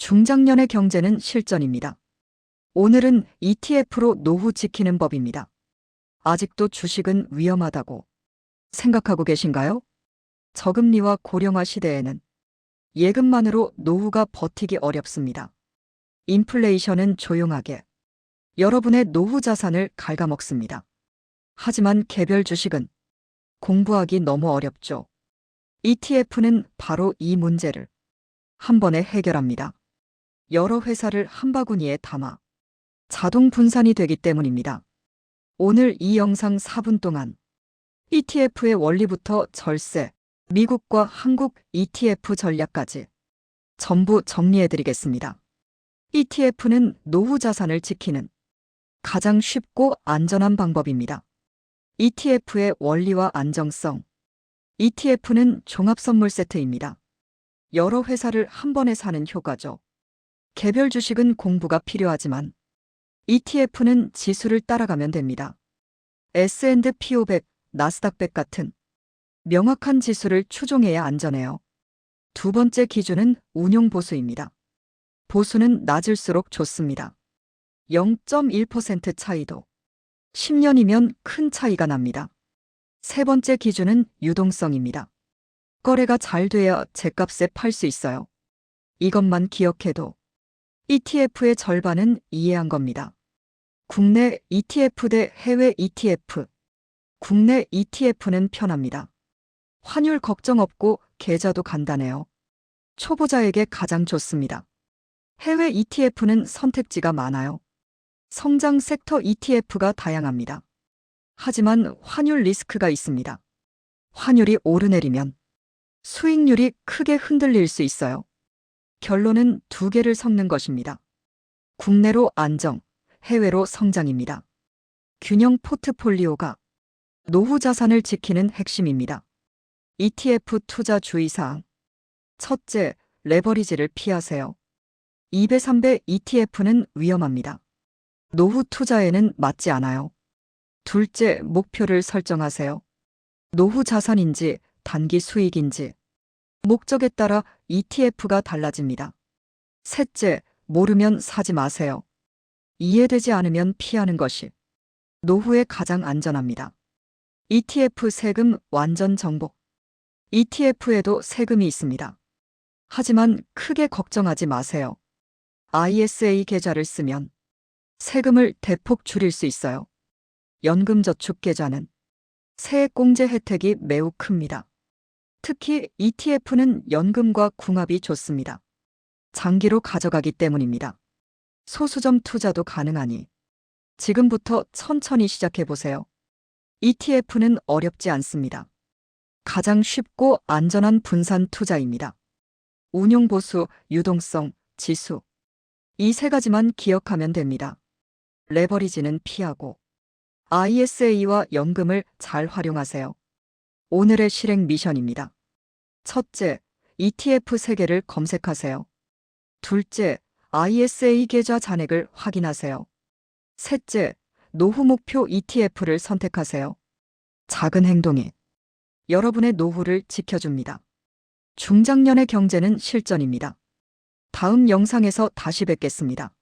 중장년의 경제는 실전입니다. 오늘은 ETF로 노후 지키는 법입니다. 아직도 주식은 위험하다고 생각하고 계신가요? 저금리와 고령화 시대에는 예금만으로 노후가 버티기 어렵습니다. 인플레이션은 조용하게 여러분의 노후 자산을 갉아먹습니다. 하지만 개별 주식은 공부하기 너무 어렵죠. ETF는 바로 이 문제를 한 번에 해결합니다. 여러 회사를 한 바구니에 담아 자동 분산이 되기 때문입니다. 오늘 이 영상 4분 동안 ETF의 원리부터 절세, 미국과 한국 ETF 전략까지 전부 정리해드리겠습니다. ETF는 노후 자산을 지키는 가장 쉽고 안전한 방법입니다. ETF의 원리와 안정성. ETF는 종합선물 세트입니다. 여러 회사를 한 번에 사는 효과죠. 개별 주식은 공부가 필요하지만 ETF는 지수를 따라가면 됩니다. S&P 500, 나스닥 100 같은 명확한 지수를 추종해야 안전해요. 두 번째 기준은 운용 보수입니다. 보수는 낮을수록 좋습니다. 0.1% 차이도 10년이면 큰 차이가 납니다. 세 번째 기준은 유동성입니다. 거래가 잘 돼야 제값에 팔 수 있어요. 이것만 기억해도 ETF의 절반은 이해한 겁니다. 국내 ETF 대 해외 ETF. 국내 ETF는 편합니다. 환율 걱정 없고 계좌도 간단해요. 초보자에게 가장 좋습니다. 해외 ETF는 선택지가 많아요. 성장 섹터 ETF가 다양합니다. 하지만 환율 리스크가 있습니다. 환율이 오르내리면 수익률이 크게 흔들릴 수 있어요. 결론은 두 개를 섞는 것입니다. 국내로 안정, 해외로 성장입니다. 균형 포트폴리오가 노후 자산을 지키는 핵심입니다. ETF 투자 주의사항. 첫째, 레버리지를 피하세요. 2배, 3배 ETF는 위험합니다. 노후 투자에는 맞지 않아요. 둘째, 목표를 설정하세요. 노후 자산인지 단기 수익인지 목적에 따라 ETF가 달라집니다. 셋째, 모르면 사지 마세요. 이해되지 않으면 피하는 것이 노후에 가장 안전합니다. ETF 세금 완전 정복. ETF에도 세금이 있습니다. 하지만 크게 걱정하지 마세요. ISA 계좌를 쓰면 세금을 대폭 줄일 수 있어요. 연금저축계좌는 세액공제 혜택이 매우 큽니다. 특히 ETF는 연금과 궁합이 좋습니다. 장기로 가져가기 때문입니다. 소수점 투자도 가능하니 지금부터 천천히 시작해 보세요. ETF는 어렵지 않습니다. 가장 쉽고 안전한 분산 투자입니다. 운용 보수, 유동성, 지수. 이 세 가지만 기억하면 됩니다. 레버리지는 피하고 ISA와 연금을 잘 활용하세요. 오늘의 실행 미션입니다. 첫째, ETF 세계를 검색하세요. 둘째, ISA 계좌 잔액을 확인하세요. 셋째, 노후 목표 ETF를 선택하세요. 작은 행동이 여러분의 노후를 지켜줍니다. 중장년의 경제는 실전입니다. 다음 영상에서 다시 뵙겠습니다.